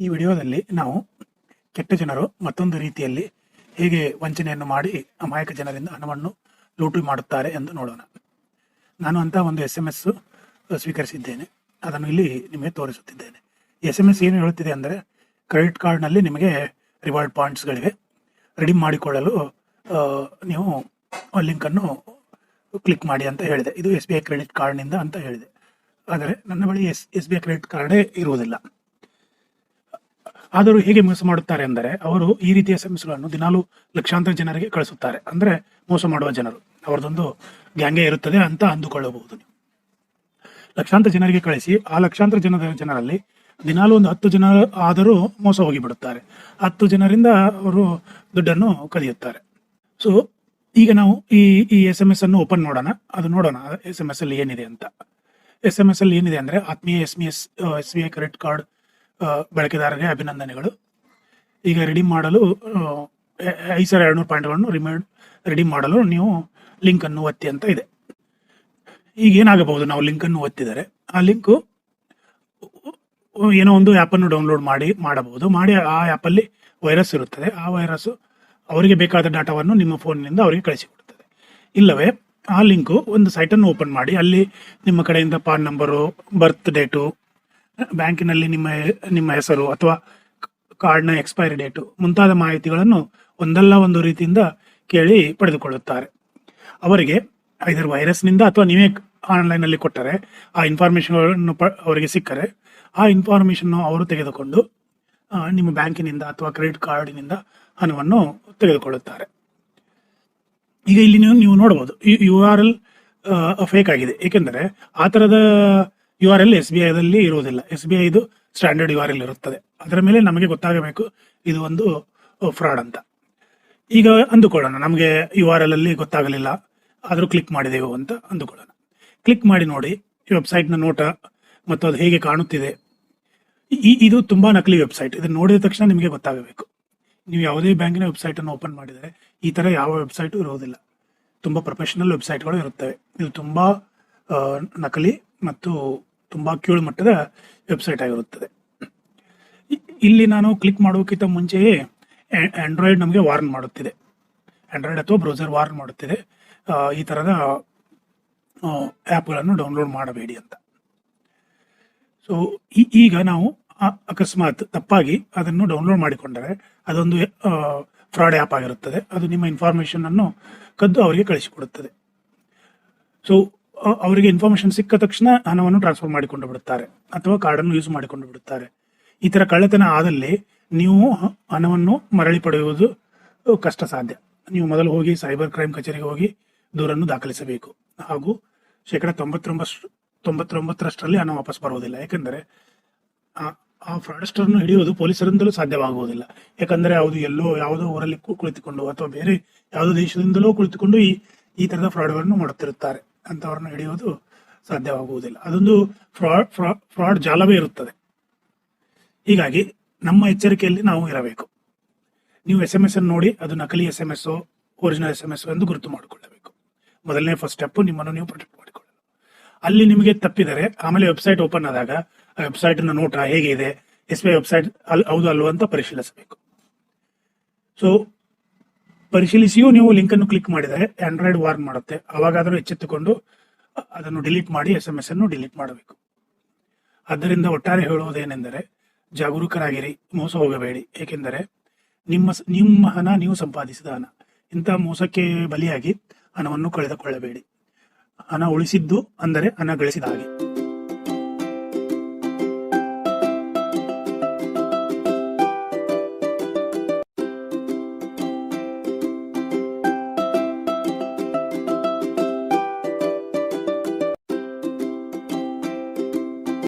ಈ ವಿಡಿಯೋದಲ್ಲಿ ನಾವು ಕೆಟ್ಟ ಜನರು ಮತ್ತೊಂದು ರೀತಿಯಲ್ಲಿ ಹೇಗೆ ವಂಚನೆಯನ್ನು ಮಾಡಿ ಅಮಾಯಕ ಜನರಿಂದ ಹಣವನ್ನು ಲೂಟಿ ಮಾಡುತ್ತಾರೆ ಎಂದು ನೋಡೋಣ. ನಾನು ಅಂತ ಒಂದು ಎಸ್ ಎಂ ಎಸ್ ಸ್ವೀಕರಿಸಿದ್ದೇನೆ. ಅದನ್ನು ಇಲ್ಲಿ ನಿಮಗೆ ತೋರಿಸುತ್ತಿದ್ದೇನೆ. ಎಸ್ ಎಂ ಎಸ್ ಏನು ಹೇಳುತ್ತಿದೆ ಅಂದರೆ, ಕ್ರೆಡಿಟ್ ಕಾರ್ಡ್ನಲ್ಲಿ ನಿಮಗೆ ರಿವಾರ್ಡ್ ಪಾಯಿಂಟ್ಸ್ಗಳಿವೆ ರೆಡಿ ಮಾಡಿಕೊಳ್ಳಲು ನೀವು ಲಿಂಕನ್ನು ಕ್ಲಿಕ್ ಮಾಡಿ ಅಂತ ಹೇಳಿದೆ. ಇದು ಎಸ್ ಬಿ ಐ ಕ್ರೆಡಿಟ್ ಕಾರ್ಡ್ನಿಂದ ಅಂತ ಹೇಳಿದೆ. ಆದರೆ ನನ್ನ ಬಳಿ S S B I credit ಕಾರ್ಡೇ ಇರುವುದಿಲ್ಲ. ಆದರೂ ಹೇಗೆ ಮೋಸ ಮಾಡುತ್ತಾರೆ ಅಂದರೆ ಅವರು ಈ ರೀತಿಯ ಎಸ್ ಎಂ ಎಸ್ಗಳನ್ನು ದಿನಾಲು ಲಕ್ಷಾಂತರ ಜನರಿಗೆ ಕಳಿಸುತ್ತಾರೆ. ಅಂದರೆ ಮೋಸ ಮಾಡುವ ಜನರು. ಅವರದೊಂದು ಗ್ಯಾಂಗೆ ಇರುತ್ತದೆ ಅಂತ ಅಂದುಕೊಳ್ಳಬಹುದು ಲಕ್ಷಾಂತರ ಜನರಿಗೆ ಕಳಿಸಿ, ಆ ಲಕ್ಷಾಂತರ ಜನರ ಜನರಲ್ಲಿ ದಿನಾಲು ಒಂದು ಹತ್ತು ಜನ ಆದರೂ ಮೋಸ ಹೋಗಿಬಿಡುತ್ತಾರೆ. ಹತ್ತು ಜನರಿಂದ ಅವರು ದುಡ್ಡನ್ನು ಕಲಿಯುತ್ತಾರೆ ಸೊ ಈಗ ನಾವು ಈ ಈ ಎಸ್ ಎಂ ಎಸ್ ಅನ್ನು ಓಪನ್ ನೋಡೋಣ. ಅದು ನೋಡೋಣ ಎಸ್ ಎಂ ಎಸ್ ಅಲ್ಲಿ ಏನಿದೆ ಅಂತ. ಎಸ್ ಎಂ ಎಸ್ ಅಲ್ಲಿ ಏನಿದೆ ಅಂದ್ರೆ ಆತ್ಮೀಯ S S S B I credit card ಬಳಕೆದಾರರಿಗೆ ಅಭಿನಂದನೆಗಳು. ಈಗ ರೆಡಿಮ್ ಮಾಡಲು ಐದು ಸಾವಿರ ಎರಡುನೂರು ಪಾಯಿಂಟ್ಗಳನ್ನು ರಿಮೈಂಡ್ ರೆಡಿಮ್ ಮಾಡಲು ನೀವು ಲಿಂಕನ್ನು ಒತ್ತಿ ಅಂತ ಇದೆ. ಈಗ ಏನಾಗಬಹುದು ನಾವು ಲಿಂಕನ್ನು ಒತ್ತಿದರೆ? ಆ ಲಿಂಕು ಏನೋ ಒಂದು ಆ್ಯಪನ್ನು ಡೌನ್ಲೋಡ್ ಮಾಡಿ, ಮಾಡಬಹುದು. ಮಾಡಿ, ಆ ಆ್ಯಪಲ್ಲಿ ವೈರಸ್ ಇರುತ್ತದೆ. ಆ ವೈರಸ್ಸು ಅವರಿಗೆ ಬೇಕಾದ ಡಾಟಾವನ್ನು ನಿಮ್ಮ ಫೋನ್ನಿಂದ ಅವರಿಗೆ ಕಳಿಸಿಕೊಡುತ್ತದೆ. ಇಲ್ಲವೇ, ಆ ಲಿಂಕು ಒಂದು ಸೈಟನ್ನು ಓಪನ್ ಮಾಡಿ, ಅಲ್ಲಿ ನಿಮ್ಮ ಕಡೆಯಿಂದ ಪಾನ್ ನಂಬರು, ಬರ್ತ್ ಡೇಟು ಬ್ಯಾಂಕಿನಲ್ಲಿ ನಿಮ್ಮ ನಿಮ್ಮ ಹೆಸರು ಅಥವಾ ಕಾರ್ಡ್ನ ಎಕ್ಸ್ಪೈರಿ ಡೇಟು ಮುಂತಾದ ಮಾಹಿತಿಗಳನ್ನು ಒಂದಲ್ಲ ಒಂದು ರೀತಿಯಿಂದ ಕೇಳಿ ಪಡೆದುಕೊಳ್ಳುತ್ತಾರೆ. ಅವರಿಗೆ ಐದರ್ ವೈರಸ್ನಿಂದ ಅಥವಾ ನೀವೇ ಆನ್ಲೈನಲ್ಲಿ ಕೊಟ್ಟರೆ ಆ ಇನ್ಫಾರ್ಮೇಶನ್ಗಳನ್ನು ಅವರಿಗೆ ಸಿಕ್ಕರೆ ಆ ಇನ್ಫಾರ್ಮೇಷನ್ನು ಅವರು ತೆಗೆದುಕೊಂಡು ನಿಮ್ಮ ಬ್ಯಾಂಕಿನಿಂದ ಅಥವಾ ಕ್ರೆಡಿಟ್ ಕಾರ್ಡಿನಿಂದ ಹಣವನ್ನು ತೆಗೆದುಕೊಳ್ಳುತ್ತಾರೆ. ಈಗ ಇಲ್ಲಿ ನೀವು ನೀವು ನೋಡಬಹುದು ಯು ಆರ್ ಎಲ್ ಫೇಕ್ ಆಗಿದೆ. ಏಕೆಂದರೆ ಆ ತರದ U R L S B ಐದಲ್ಲಿ ಇರುವುದಿಲ್ಲ. ಎಸ್ ಬಿ ಐದು ಸ್ಟ್ಯಾಂಡರ್ಡ್ ಯು ಆರ್ ಎಲ್ ಇರುತ್ತದೆ. ಅದರ ಮೇಲೆ ನಮಗೆ ಗೊತ್ತಾಗಬೇಕು ಇದು ಒಂದು ಫ್ರಾಡ್ ಅಂತ. ಈಗ ಅಂದುಕೊಳ್ಳೋಣ. ನಮಗೆ ಯು ಆರ್ ಎಲ್ ಅಲ್ಲಿ ಗೊತ್ತಾಗಲಿಲ್ಲ. ಆದರೂ ಕ್ಲಿಕ್ ಮಾಡಿದೆವು ಅಂತ ಅಂದುಕೊಳ್ಳೋಣ. ಕ್ಲಿಕ್ ಮಾಡಿ ನೋಡಿ. ಈ ವೆಬ್ಸೈಟ್ನ ನೋಟ ಮತ್ತು ಅದು ಹೇಗೆ ಕಾಣುತ್ತಿದೆ. ಈ- ಇದು ತುಂಬ ನಕಲಿ ವೆಬ್ಸೈಟ್ ಇದನ್ನು ನೋಡಿದ ತಕ್ಷಣ ನಿಮಗೆ ಗೊತ್ತಾಗಬೇಕು. ನೀವು ಯಾವುದೇ ಬ್ಯಾಂಕಿನ ವೆಬ್ಸೈಟನ್ನು ಓಪನ್ ಮಾಡಿದರೆ ಈ ಥರ ಯಾವ ವೆಬ್ಸೈಟು ಇರುವುದಿಲ್ಲ. ತುಂಬ ಪ್ರೊಫೆಷನಲ್ ವೆಬ್ಸೈಟ್ಗಳು ಇರುತ್ತವೆ. ಇದು ತುಂಬ ನಕಲಿ ಮತ್ತು ತುಂಬ ಕೀಳು ಮಟ್ಟದ ವೆಬ್ಸೈಟ್ ಆಗಿರುತ್ತದೆ. ಇಲ್ಲಿ ನಾನು ಕ್ಲಿಕ್ ಮಾಡೋಕ್ಕಿಂತ ಮುಂಚೆಯೇ ಆಂಡ್ರಾಯ್ಡ್ ನಮಗೆ ವಾರ್ನ್ ಮಾಡುತ್ತಿದೆ. ಆಂಡ್ರಾಯ್ಡ್ ಅಥವಾ ಬ್ರೌಸರ್ ವಾರ್ನ್ ಮಾಡುತ್ತಿದೆ. ಈ ಥರದ ಆ್ಯಪ್ಗಳನ್ನು ಡೌನ್ಲೋಡ್ ಮಾಡಬೇಡಿ ಅಂತ. ಸೊ ಈಗ ನಾವು ಅಕಸ್ಮಾತ್ ತಪ್ಪಾಗಿ ಅದನ್ನು ಡೌನ್ಲೋಡ್ ಮಾಡಿಕೊಂಡರೆ ಅದೊಂದು ಫ್ರಾಡ್ ಆ್ಯಪ್ ಆಗಿರುತ್ತದೆ. ಅದು ನಿಮ್ಮ ಇನ್ಫಾರ್ಮೇಶನ್ ಅನ್ನು ಕದ್ದು ಅವರಿಗೆ ಕಳಿಸಿಕೊಡುತ್ತದೆ. ಸೊ ಅವರಿಗೆ ಇನ್ಫಾರ್ಮೇಶನ್ ಸಿಕ್ಕ ತಕ್ಷಣ ಹಣವನ್ನು ಟ್ರಾನ್ಸ್ಫರ್ ಮಾಡಿಕೊಂಡು ಬಿಡುತ್ತಾರೆ ಅಥವಾ ಕಾರ್ಡನ್ನು ಯೂಸ್ ಮಾಡಿಕೊಂಡು ಬಿಡುತ್ತಾರೆ. ಈ ತರ ಕಳ್ಳತನ ಆದಲ್ಲಿ ನೀವು ಹಣವನ್ನು ಮರಳಿ ಪಡೆಯುವುದು ಕಷ್ಟ ಸಾಧ್ಯ ನೀವು ಮೊದಲು ಹೋಗಿ ಸೈಬರ್ ಕ್ರೈಮ್ ಕಚೇರಿಗೆ ಹೋಗಿ ದೂರನ್ನು ದಾಖಲಿಸಬೇಕು. ಹಾಗೂ ಶೇಕಡ ತೊಂಬತ್ತೊಂಬತ್ತು ತೊಂಬತ್ತೊಂಬತ್ತರಷ್ಟರಲ್ಲಿ ಹಣ ವಾಪಸ್ ಬರುವುದಿಲ್ಲ. ಯಾಕೆಂದರೆ, ಆ- ಆ ಫ್ರಾಡಸ್ಟರ್ನು ಹಿಡಿಯುವುದು ಪೊಲೀಸರಿಂದಲೂ ಸಾಧ್ಯವಾಗುವುದಿಲ್ಲ. ಯಾಕಂದರೆ ಅದು ಎಲ್ಲೋ ಯಾವುದೋ ಊರಲ್ಲಿ ಕುಳಿತುಕೊಂಡು ಅಥವಾ ಬೇರೆ ಯಾವುದೋ ದೇಶದಿಂದಲೂ ಕುಳಿತುಕೊಂಡು ಈ ಈ ತರದ ಫ್ರಾಡ್ಗಳನ್ನು ಮಾಡುತ್ತಿರುತ್ತಾರೆ. ಅಂತವರನ್ನು ಹಿಡಿಯೋದು ಸಾಧ್ಯವಾಗುವುದಿಲ್ಲ. ಅದೊಂದು ಫ್ರಾಡ್ ಫ್ರಾಡ್ ಜಾಲವೇ ಇರುತ್ತದೆ. ಹೀಗಾಗಿ ನಮ್ಮ ಎಚ್ಚರಿಕೆಯಲ್ಲಿ ನಾವು ಇರಬೇಕು. ನೀವು ಎಸ್ ಎಂ ಎಸ್ ಅನ್ನು ನೋಡಿ, ಅದು ನಕಲಿ S M S original S M S ಎಂದು ಗುರುತು ಮಾಡಿಕೊಳ್ಳಬೇಕು. ಮೊದಲನೇ ಫಸ್ಟ್ ಸ್ಟೆಪ್ ನಿಮ್ಮನ್ನು ನೀವು ಪ್ರೊಟೆಕ್ಟ್ ಮಾಡಿಕೊಳ್ಳಲು. ಅಲ್ಲಿ ನಿಮಗೆ ತಪ್ಪಿದರೆ, ಆಮೇಲೆ ವೆಬ್ಸೈಟ್ ಓಪನ್ ಆದಾಗ, ಆ ವೆಬ್ಸೈಟ್ ನೋಟ ಹೇಗೆ ಇದೆ ಎಸ್ ಬಿ ಐ ವೆಬ್ಸೈಟ್ ಅಲ್ಲಿ ಹೌದು ಅಲ್ವ ಅಂತ ಪರಿಶೀಲಿಸಬೇಕು. ಸೊ ಪರಿಶೀಲಿಸಿಯೂ ನೀವು ಲಿಂಕ್ ಅನ್ನು ಕ್ಲಿಕ್ ಮಾಡಿದರೆ ಆಂಡ್ರಾಯ್ಡ್ ವಾರ್ನ್ ಮಾಡುತ್ತೆ. ಅವಾಗಾದರೂ ಎಚ್ಚೆತ್ತುಕೊಂಡು ಅದನ್ನು ಡಿಲೀಟ್ ಮಾಡಿ ಎಸ್ ಎಂ ಎಸ್ ಅನ್ನು ಡಿಲೀಟ್ ಮಾಡಬೇಕು. ಆದ್ದರಿಂದ ಒಟ್ಟಾರೆ ಹೇಳುವುದೇನೆಂದರೆ, ಜಾಗರೂಕರಾಗಿರಿ, ಮೋಸ ಹೋಗಬೇಡಿ. ಏಕೆಂದರೆ ನಿಮ್ಮ ನಿಮ್ಮ ಹಣ ನೀವು ಸಂಪಾದಿಸಿದ ಹಣ, ಇಂಥ ಮೋಸಕ್ಕೆ ಬಲಿಯಾಗಿ ಹಣವನ್ನು ಕಳೆದುಕೊಳ್ಳಬೇಡಿ. ಹಣ ಉಳಿಸಿದ್ದು ಅಂದರೆ ಹಣ ಗಳಿಸಿದ ಹಾಗೆ.